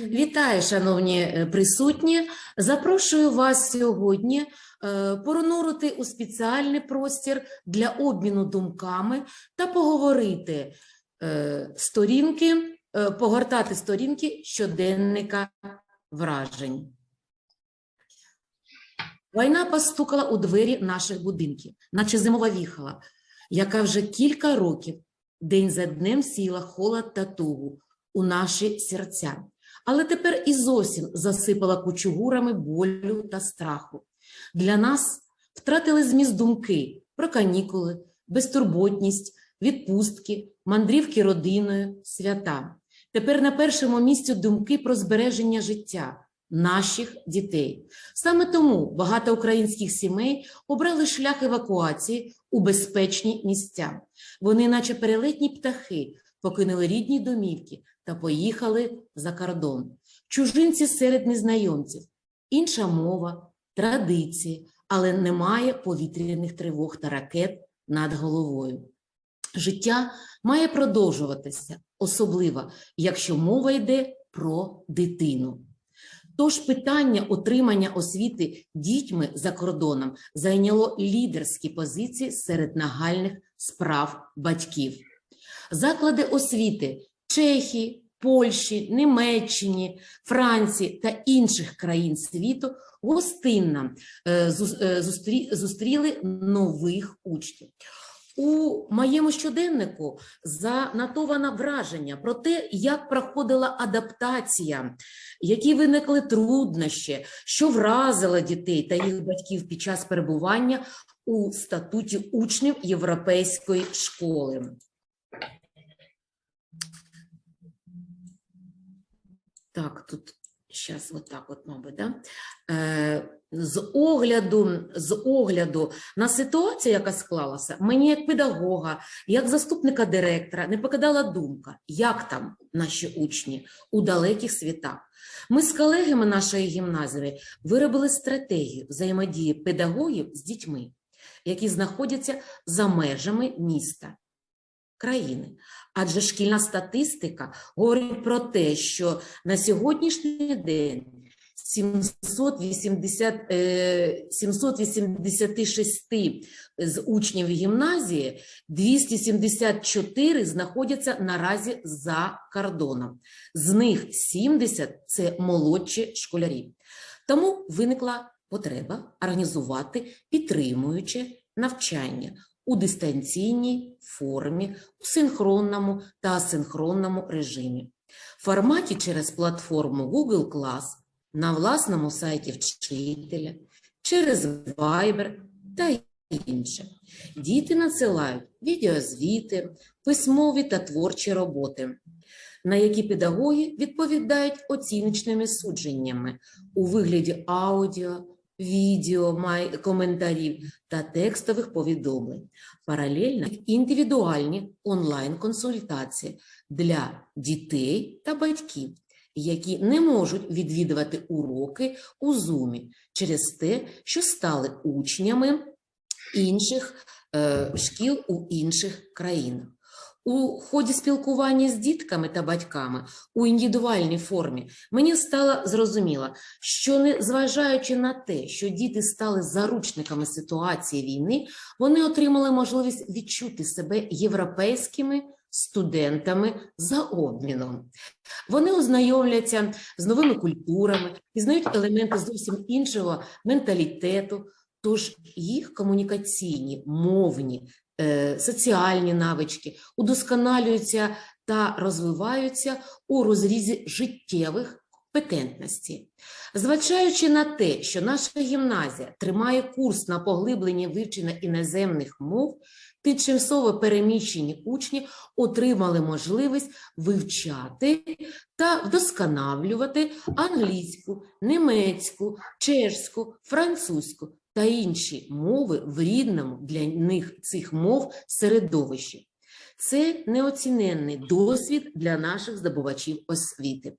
Вітаю, шановні е, присутні. Запрошую вас сьогодні е, порнурити у спеціальний простір для обміну думками та поговорити е, сторінки, погортати сторінки щоденника вражень. Війна постукала у двері наших будинків, наче зимова віхала, яка вже кілька років день за днем сіла холод та тугу у наші серця але тепер і зовсім засипала кучугурами болю та страху. Для нас втратили зміст думки про канікули, безтурботність, відпустки, мандрівки родиною, свята. Тепер на першому місці думки про збереження життя наших дітей. Саме тому багато українських сімей обрали шлях евакуації у безпечні місця. Вони, наче перелетні птахи, покинули рідні домівки та поїхали за кордон. Чужинці серед незнайомців, інша мова, традиції, але немає повітряних тривог та ракет над головою. Життя має продовжуватися, особливо, якщо мова йде про дитину. Тож питання отримання освіти дітьми за кордоном зайняло лідерські позиції серед нагальних справ батьків. Заклади освіти Чехії, Польщі, Німеччині, Франції та інших країн світу гостинно е, е, зустрі- зустріли нових учнів. У моєму щоденнику занотовано враження про те, як проходила адаптація, які виникли труднощі, що вразило дітей та їх батьків під час перебування у статуті учнів Європейської школи. Так, тут зараз отак, от, мабуть, да? Е, з огляду, з огляду на ситуацію, яка склалася, мені як педагога, як заступника директора не покидала думка, як там наші учні у далеких світах. Ми з колегами нашої гімназії виробили стратегію взаємодії педагогів з дітьми, які знаходяться за межами міста країни. Адже шкільна статистика говорить про те, що на сьогоднішній день 780, е, 786 з учнів гімназії 274 знаходяться наразі за кордоном. З них 70 – це молодші школярі. Тому виникла потреба організувати підтримуюче навчання у дистанційній формі, у синхронному та асинхронному режимі. В форматі через платформу Google Class на власному сайті вчителя, через Viber та інше. Діти надсилають відеозвіти, письмові та творчі роботи, на які педагоги відповідають оціночними судженнями у вигляді аудіо, відео, коментарів та текстових повідомлень. Паралельно індивідуальні онлайн-консультації для дітей та батьків, які не можуть відвідувати уроки у Zoom через те, що стали учнями інших е, шкіл у інших країнах. У ході спілкування з дітками та батьками у індивідуальній формі мені стало зрозуміло, що не зважаючи на те, що діти стали заручниками ситуації війни, вони отримали можливість відчути себе європейськими студентами за обміном. Вони ознайомляться з новими культурами, пізнають елементи зовсім іншого менталітету, тож їх комунікаційні, мовні, соціальні навички удосконалюються та розвиваються у розрізі життєвих компетентностей. Зважаючи на те, що наша гімназія тримає курс на поглиблення вивчення іноземних мов, тимчасово переміщені учні отримали можливість вивчати та вдосконалювати англійську, німецьку, чешську, французьку та інші мови в рідному для них цих мов середовищі. Це неоціненний досвід для наших здобувачів освіти.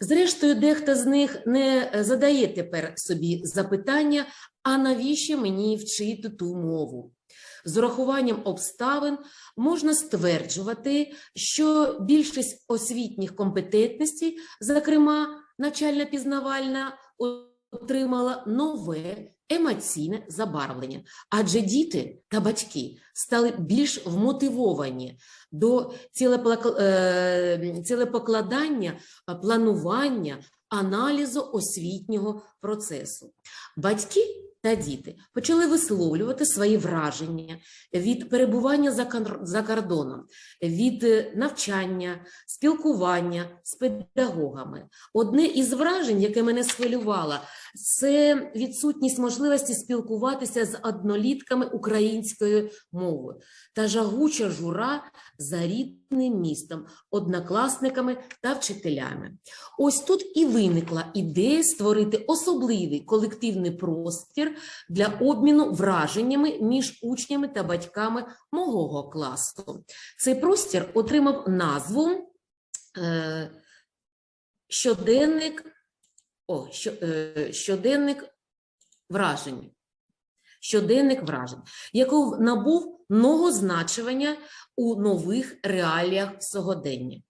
Зрештою, дехто з них не задає тепер собі запитання, а навіщо мені вчити ту мову? З урахуванням обставин можна стверджувати, що більшість освітніх компетентностей, зокрема начальна пізнавальна, отримала нове емоційне забарвлення, адже діти та батьки стали більш вмотивовані до е, цілепокладання, планування, аналізу освітнього процесу. Батьки та діти почали висловлювати свої враження від перебування за кордоном, від е, навчання, спілкування з педагогами. Одне із вражень, яке мене схвилювало, це відсутність можливості спілкуватися з однолітками українською мовою та жагуча жура за рідним містом, однокласниками та вчителями. Ось тут і виникла ідея створити особливий колективний простір для обміну враженнями між учнями та батьками мого класу. Цей простір отримав назву е, щоденник, о, що, е, щоденник вражень. Щоденник вражень, який набув новозначування у нових реаліях сьогодення.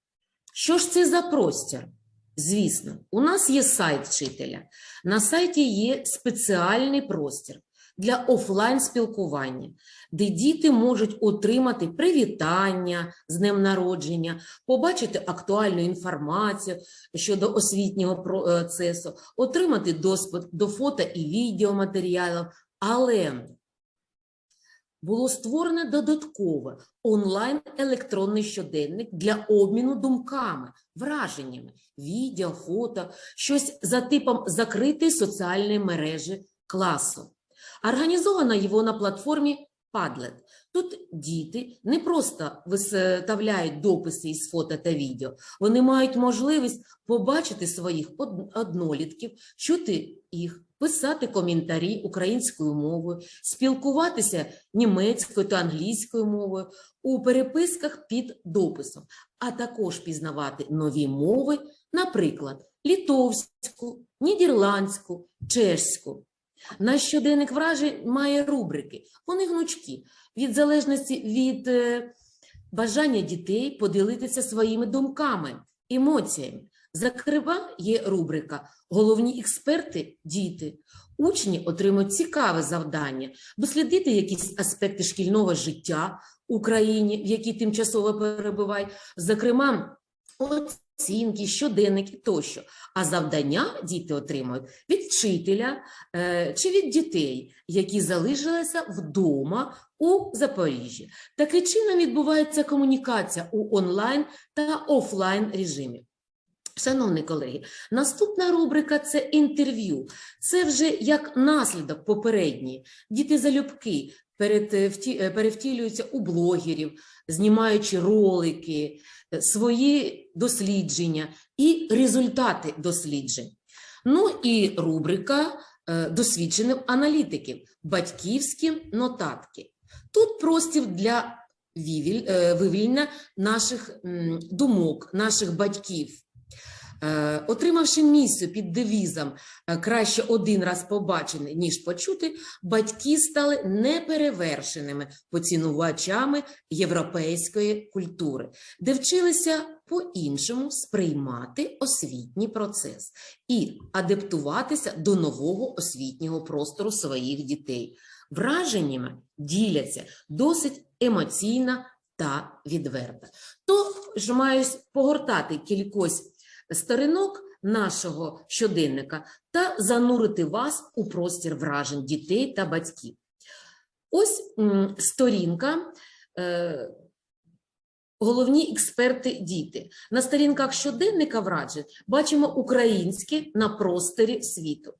Що ж це за простір? Звісно, у нас є сайт вчителя. На сайті є спеціальний простір для офлайн спілкування, де діти можуть отримати привітання з днем народження, побачити актуальну інформацію щодо освітнього процесу, отримати доступ до фото і відеоматеріалів. Але було створено додаткове онлайн електронний щоденник для обміну думками, враженнями, відео, фото, щось за типом закритої соціальної мережі класу. Організовано його на платформі Padlet. Тут діти не просто виставляють дописи із фото та відео, вони мають можливість побачити своїх однолітків, чути їх, писати коментарі українською мовою, спілкуватися німецькою та англійською мовою у переписках під дописом, а також пізнавати нові мови, наприклад, літовську, нідерландську, чешську. Наш щоденник вражень має рубрики. Вони гнучкі, від залежності від е, бажання дітей поділитися своїми думками, емоціями. Зокрема, є рубрика Головні експерти діти. Учні отримують цікаве завдання дослідити якісь аспекти шкільного життя в Україні, в якій тимчасово перебувають, зокрема, оцінки, щоденники тощо. А завдання діти отримують від вчителя е, чи від дітей, які залишилися вдома у Запоріжжі. Таким чином відбувається комунікація у онлайн та офлайн режимі. Шановні колеги, наступна рубрика це інтерв'ю. Це вже як наслідок попередній. Діти залюбки е, е, перевтілюються у блогерів, знімаючи ролики, е, свої дослідження і результати досліджень. Ну і рубрика досвідчених аналітиків, батьківські нотатки. Тут простір для вивільнення наших думок, наших батьків. Е, Отримавши місію під девізом е, краще один раз побачений, ніж почути, батьки стали неперевершеними поцінувачами європейської культури, де вчилися по-іншому сприймати освітній процес і адаптуватися до нового освітнього простору своїх дітей. Враженнями діляться досить емоційно та відверто. Тож маю погортати кількось сторінок нашого щоденника та занурити вас у простір вражень дітей та батьків. Ось сторінка. Е, Головні експерти діти. На сторінках щоденника вражень бачимо українське на просторі світу.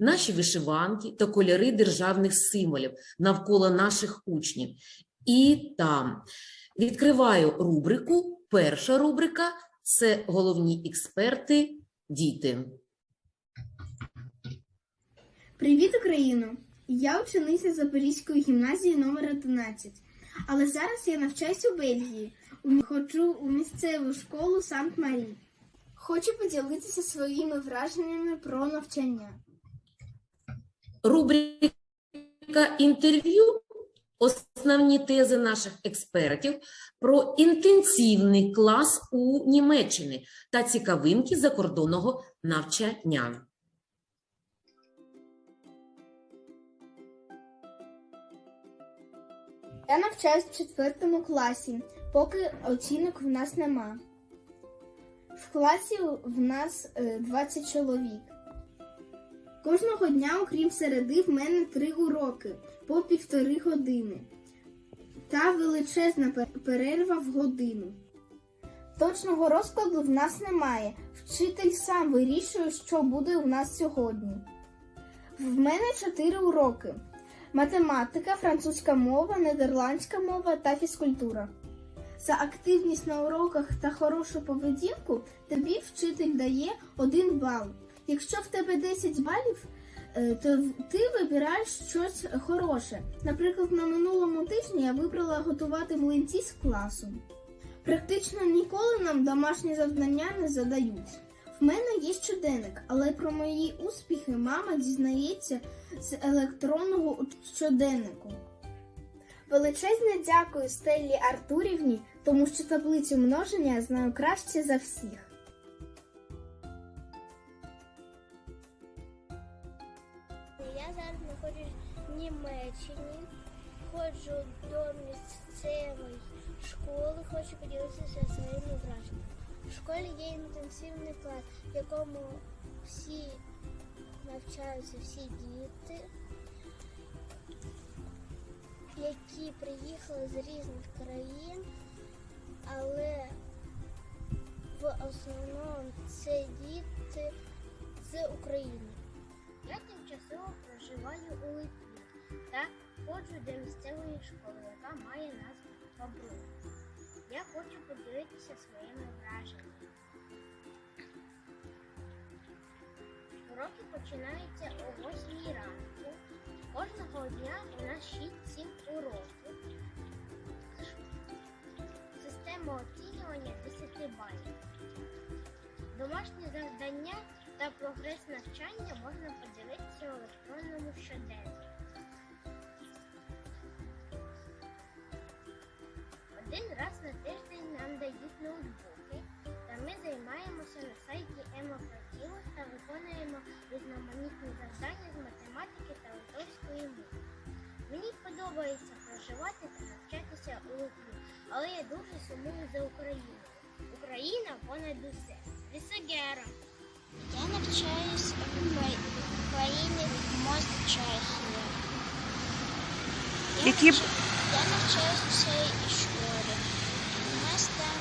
Наші вишиванки та кольори державних символів навколо наших учнів. І там відкриваю рубрику. Перша рубрика це головні експерти діти. Привіт, Україно! Я учениця Запорізької гімназії номер 11. Але зараз я навчаюсь у Бельгії. У- Ходжу у місцеву школу Сант-Марі. Хочу поділитися своїми враженнями про навчання. Рубрика інтерв'ю основні тези наших експертів про інтенсивний клас у Німеччині та цікавинки закордонного навчання. Я навчаюсь в четвертому класі, поки оцінок в нас нема. В класі в нас е, 20 чоловік. Кожного дня, окрім середи, в мене три уроки по півтори години та величезна перерва в годину. Точного розкладу в нас немає. Вчитель сам вирішує, що буде у нас сьогодні. В мене чотири уроки: математика, французька мова, нідерландська мова та фізкультура. За активність на уроках та хорошу поведінку тобі вчитель дає один бал. Якщо в тебе 10 балів, то ти вибираєш щось хороше. Наприклад, на минулому тижні я вибрала готувати млинці з класу. Практично ніколи нам домашні завдання не задають. В мене є щоденник, але про мої успіхи мама дізнається з електронного щоденнику. Величезне дякую Стеллі Артурівні, тому що таблицю множення я знаю краще за всіх. Німеччині, ходжу до місцевої школи, хочу поділитися своїми враженнями. В школі є інтенсивний клас, в якому всі навчаються, всі діти, які приїхали з різних країн, але в основному це діти з України. Я тимчасово проживаю у Литві та ходжу до місцевої школи, яка має назву Бабрук. Я хочу поділитися своїми враженнями. Уроки починаються о 8 ранку. Кожного дня у нас 6-7 уроків. Система оцінювання 10 балів. Домашні завдання та прогрес навчання можна поділитися у електронному щоденнику. Один раз на тиждень нам дають ноутбуки, та ми займаємося на сайті Емофатілос та виконуємо різноманітні завдання з математики та литовської мови. Мені подобається проживати та навчатися у Литві, але я дуже сумую за Україною. Україна понад усе. Вісагера! Я навчаюсь в Україні в МОЗ Чехії. Я, Які навч- я навчаюсь в цій школі. У нас там,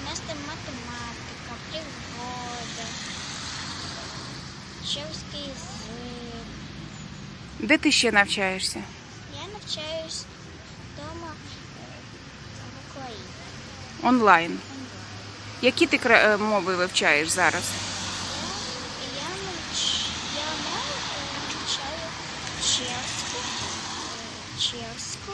у нас там математика, пригода, чешський язик. Де ти ще навчаєшся? Я навчаюсь вдома е, в Україні. Онлайн. Які ти кра- е, мови вивчаєш зараз? Я, я, навч, я мову навчаю чешську, чешську,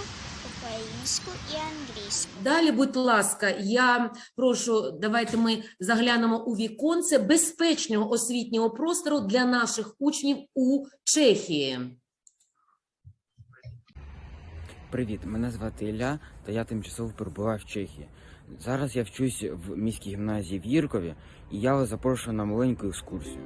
українську і англійську. Далі, будь ласка, я прошу, давайте ми заглянемо у віконце безпечного освітнього простору для наших учнів у Чехії. Привіт, мене звати Ілля, та я тимчасово перебуваю в Чехії. Зараз я вчусь в міській гімназії в Єркові, і я вас запрошую на маленьку екскурсію.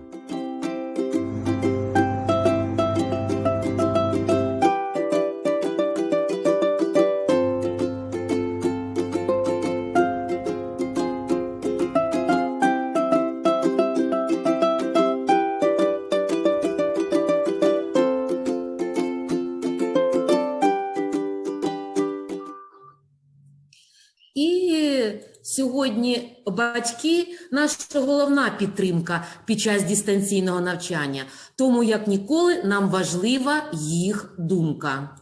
Сьогодні батьки наша головна підтримка під час дистанційного навчання, тому як ніколи нам важлива їх думка.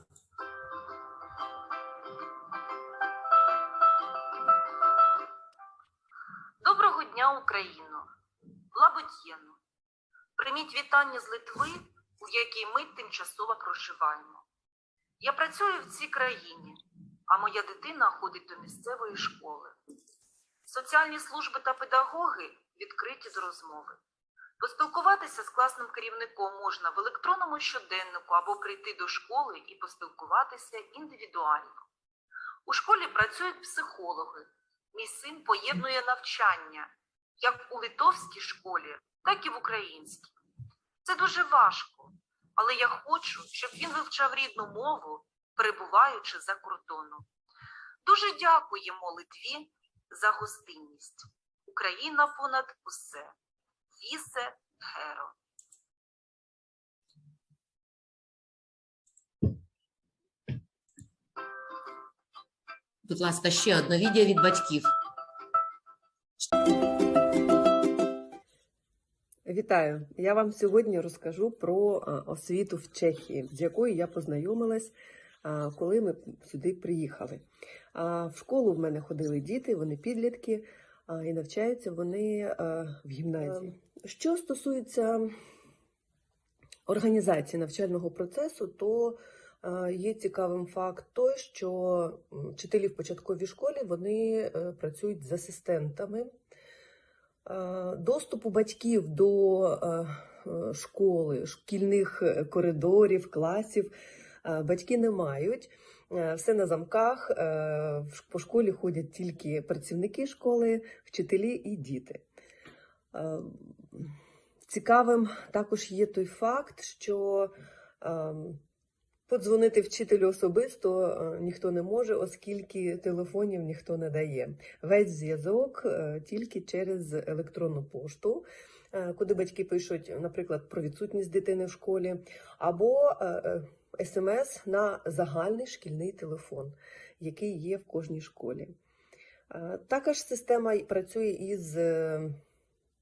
Доброго дня, Україно! Лабутєно! Прийміть вітання з Литви, у якій ми тимчасово проживаємо. Я працюю в цій країні, а моя дитина ходить до місцевої школи. Соціальні служби та педагоги відкриті до розмови. Поспілкуватися з класним керівником можна в електронному щоденнику або прийти до школи і поспілкуватися індивідуально. У школі працюють психологи. Мій син поєднує навчання як у литовській школі, так і в українській. Це дуже важко, але я хочу, щоб він вивчав рідну мову, перебуваючи за кордоном. Дуже дякуємо Литві за гостинність. Україна понад усе. Вісе Геро. Будь ласка, ще одне відео від батьків. Вітаю! Я вам сьогодні розкажу про освіту в Чехії, з якою я познайомилась, коли ми сюди приїхали. В школу в мене ходили діти, вони підлітки, і навчаються вони в гімназії. Що стосується організації навчального процесу, то є цікавим факт той, що вчителі в початковій школі вони е, працюють з асистентами. Доступу батьків до е, е, школи, шкільних коридорів, класів батьки не мають. Е, Все на замках. е, По школі ходять тільки працівники школи, вчителі і діти. Е, Цікавим також є той факт, що подзвонити вчителю особисто е, ніхто не може, оскільки телефонів ніхто не дає. Весь зв'язок е, тільки через електронну пошту, е, куди батьки пишуть, наприклад, про відсутність дитини в школі, або е, е, смс на загальний шкільний телефон, який є в кожній школі. Е, Також система працює із е,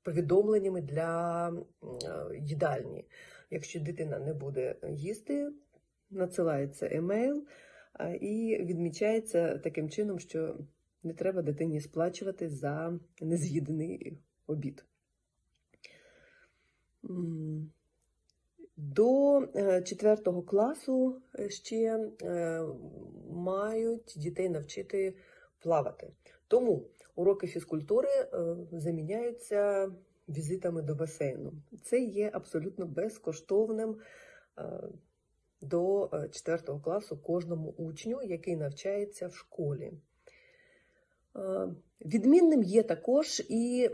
повідомленнями для е, їдальні. Якщо дитина не буде їсти, надсилається емейл і відмічається таким чином, що не треба дитині сплачувати за нез'їдений обід. До е, четвертого класу е, ще е, мають дітей навчити плавати. Тому уроки фізкультури е, заміняються візитами до басейну. Це є абсолютно безкоштовним е, до 4 класу кожному учню, який навчається в школі. Е, Відмінним є також і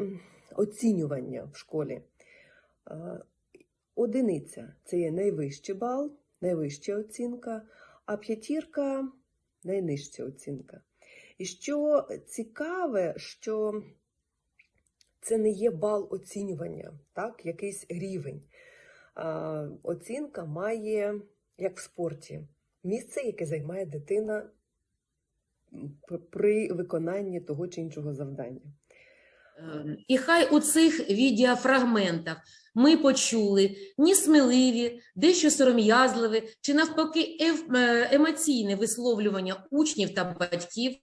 оцінювання в школі. Одиниця це є найвищий бал, найвища оцінка, а п'ятірка найнижча оцінка. І що цікаве, що це не є бал оцінювання, так, якийсь рівень. А, оцінка має, як в спорті, місце, яке займає дитина при виконанні того чи іншого завдання. Ем, І хай у цих відеофрагментах ми почули несміливі, дещо сором'язливі чи навпаки е, емоційне висловлювання учнів та батьків,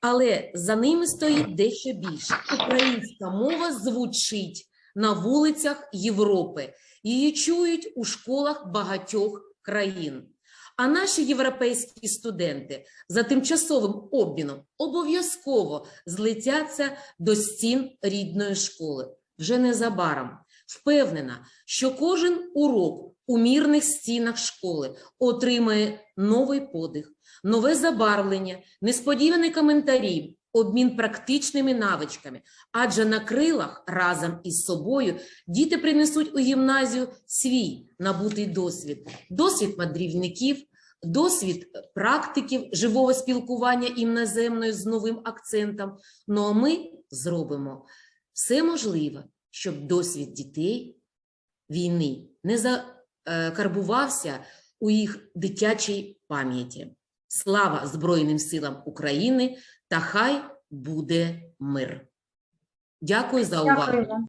але за ними стоїть дещо більше. Українська мова звучить на вулицях Європи. Її чують у школах багатьох країн. А наші європейські студенти за тимчасовим обміном обов'язково злетяться до стін рідної школи вже незабаром. Впевнена, що кожен урок у мірних стінах школи отримає новий подих, нове забарвлення, несподівані коментарі, обмін практичними навичками. Адже на крилах разом із собою діти принесуть у гімназію свій набутий досвід, досвід мандрівників, досвід практиків живого спілкування іноземною з новим акцентом. Ну а ми зробимо все можливе, щоб досвід дітей війни не закарбувався у їх дитячій пам'яті. Слава Збройним силам України та хай буде мир. Дякую за увагу.